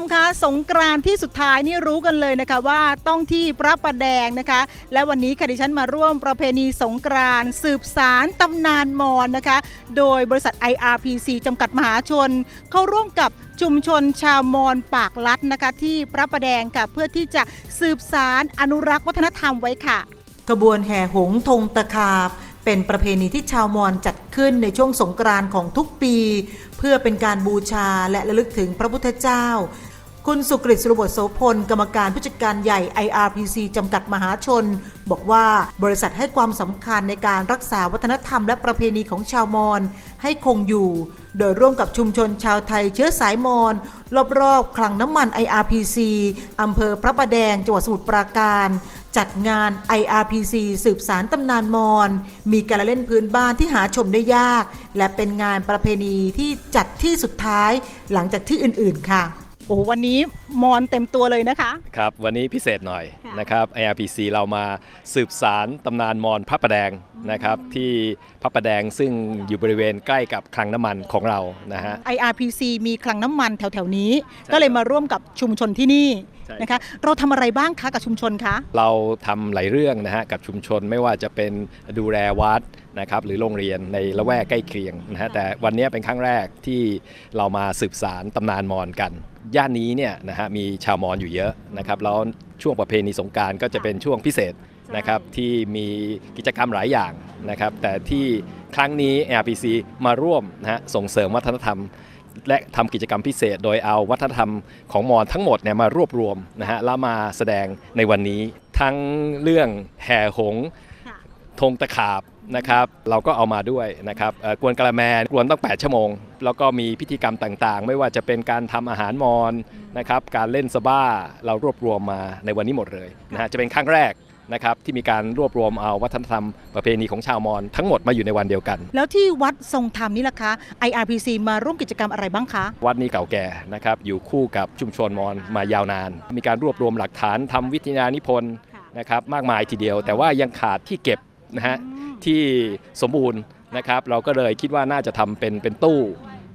มคะสงกรานที่สุดท้ายนี่รู้กันเลยนะคะว่าต้องที่พระประแดงนะคะ และวันนี้ค่ะดิฉันมาร่วมประเพณีสงกรานสืบสารตำนานมอญนะคะ โดยบริษัท IRPC จำกัดมหาชน เข้าร่วมกับชุมชนชาวมอญปากลัดนะคะ ที่พระประแดงค่ะเพื่อที่จะสืบสารอนุรักษ์วัฒนธรรมไว้ค่ะขบวนแห่หงส์ธงตะขาบเป็นประเพณีที่ชาวมอญจัด ขึ้นในช่วงสงกรานต์ของทุกปี เพื่อเป็นการบูชาและระลึกถึงพระพุทธเจ้า คุณสุกฤตสุรบทโสพล กรรมการผู้จัดการใหญ่ IRPC จำกัดมหาชน บอกว่าบริษัทให้ความสำคัญในการรักษาวัฒนธรรมและประเพณีของชาวมอญให้คงอยู่ โดยร่วมกับชุมชนชาวไทยเชื้อสายมอญรอบๆคลังน้ำมัน IRPC อำเภอพระประแดงจังหวัดสมุทรปราการ จัดงาน IRPC สืบสารตำนานมอญมีการเล่นพื้นบ้านที่หาชมได้ยาก และเป็นงานประเพณีที่จัดที่สุดท้ายหลังจากที่อื่นๆค่ะ โอ้โหวันนี้มอญเต็มตัวเลยนะคะ ครับ วันนี้พิเศษหน่อยค่ะนะครับ IRPC เรามาสืบสารตำนานมอญพระประแดงนะครับที่พระประแดงซึ่งอยู่บริเวณใกล้กับคลังน้ำมันของเรานะฮะ IRPC มีคลังน้ำมันแถวๆนี้ใช่ก็เลยมาร่วมกับชุมชนที่นี่ใช่นะคะเราทำอะไรบ้างคะกับชุมชนคะเราทำหลายเรื่องนะฮะกับชุมชนไม่ว่าจะเป็นดูแลวัดนะครับหรือโรงเรียนในละแวกใกล้เคียงนะฮะแต่วันนี้เป็นครั้งแรกที่เรามาสืบสารตำนานมอญกัน ย่านนี้เนี่ยนะฮะมีชาวมอญอยู่เยอะนะครับแล้วช่วงประเพณีสงกรารก็จะเป็นช่วงพิเศษนะครับที่มีกิจกรรมหลายอย่างนะครับ แต่ที่ครั้งนี้ ARPC มาร่วมนะฮะส่งเสริมวัฒนธรรม และทำกิจกรรมพิเศษ โดยเอาวัฒนธรรมของมอญทั้งหมดเนี่ยมารวบรวมนะฮะแล้วมาแสดงในวันนี้ ทั้งเรื่องแห่หงส์ค่ะ ธงตะขาบนะครับเราก็เอามาด้วยนะครับเอ่อกวนกะละแมกวนต้อง 8 ชั่วโมง แล้วก็มีพิธีกรรมต่างๆ ไม่ว่าจะเป็นการทำอาหารมอญนะครับการเล่นสบ้าเรารวบรวมมาในวันนี้หมดเลยนะฮะจะเป็นครั้งแรกนะครับที่มีการรวบรวมเอาวัฒนธรรมประเพณีของชาวมอญทั้งหมดมาอยู่ในวันเดียวกัน แล้วที่วัดทรงธรรมนี่ล่ะคะ IRPC มาร่วมกิจกรรมอะไรบ้างคะ วัดนี้เก่าแก่นะครับอยู่คู่กับชุมชนมอญมายาวนาน มีการรวบรวมหลักฐานทำวิทยานิพนธ์ค่ะนะครับมากมายทีเดียว แต่ว่ายังขาดที่เก็บ นะฮะที่สมบูรณ์นะครับ เราก็เลยคิดว่าน่าจะทำเป็นเป็นตู้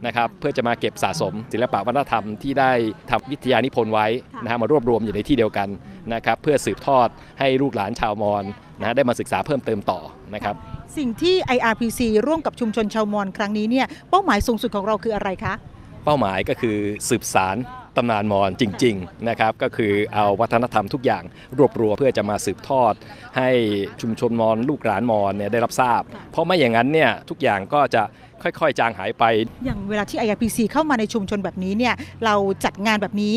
นะครับเพื่อจะมาเก็บสะสมศิลปะวัฒนธรรมที่ได้ทำวิทยานิพนธ์ไว้นะฮะมารวบรวมอยู่ในที่เดียวกันนะครับเพื่อสืบทอดให้ลูกหลานชาวมอญนะฮะได้มาศึกษาเพิ่มเติมต่อนะครับสิ่งที่ IRPC ร่วมกับชุมชนชาวมอญครั้งนี้เนี่ยเป้าหมายสูงสุดของเราคืออะไรคะ เป้าหมายก็คือสืบสาร ตำนานมอญจริงๆนะครับก็คือเอาวัฒนธรรมทุกอย่างรวบรวมเพื่อจะมาสืบทอด ให้ชุมชนมอญลูกหลานมอญเนี่ยได้รับทราบ เพราะไม่อย่างนั้นเนี่ยทุกอย่างก็จะค่อยๆ จางหายไป อย่างเวลาที่ IRPC เข้ามาในชุมชนแบบนี้เนี่ยเราจัดงานแบบนี้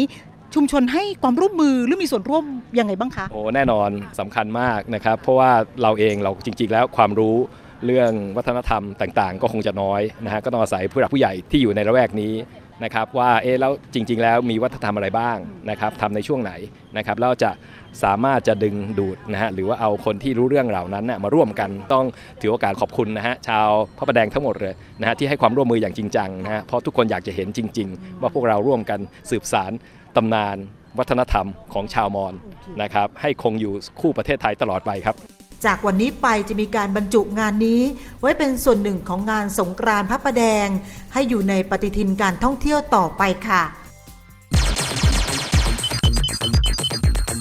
ชุมชนให้ความร่วมมือหรือมีส่วนร่วมยังไงบ้างคะโอ้แน่นอนสำคัญมากนะครับ เพราะว่าเราเองเราจริง ๆ แล้วความรู้เรื่องวัฒนธรรมต่างๆ ก็คงจะน้อยนะฮะก็ต้องอาศัยผู้หลักผู้ใหญ่ที่อยู่ในระแวกนี้ นะครับว่าเอ๊ะแล้วจริง ๆ แล้วมีวัฒนธรรมอะไรบ้างนะครับทำในช่วงไหนนะครับแล้วจะสามารถจะดึงดูดนะฮะหรือว่าเอาคนที่รู้เรื่องเหล่านั้นน่ะมาร่วมกันต้องถือโอกาสขอบคุณนะฮะชาวพระประแดงทั้งหมดเลยนะฮะที่ให้ความร่วมมืออย่างจริงจังนะฮะเพราะทุกคนอยากจะเห็นจริง ๆ ว่าพวกเราร่วมกันสืบสารตำนานวัฒนธรรมของชาวมอญนะครับให้คงอยู่คู่ประเทศไทยตลอดไปครับ จากวันนี้ไปจะมีการบรรจุงานนี้ ไว้เป็นส่วนหนึ่งของงานสงกรานต์พระประแดง ให้อยู่ในปฏิทินการท่องเที่ยวต่อไปค่ะ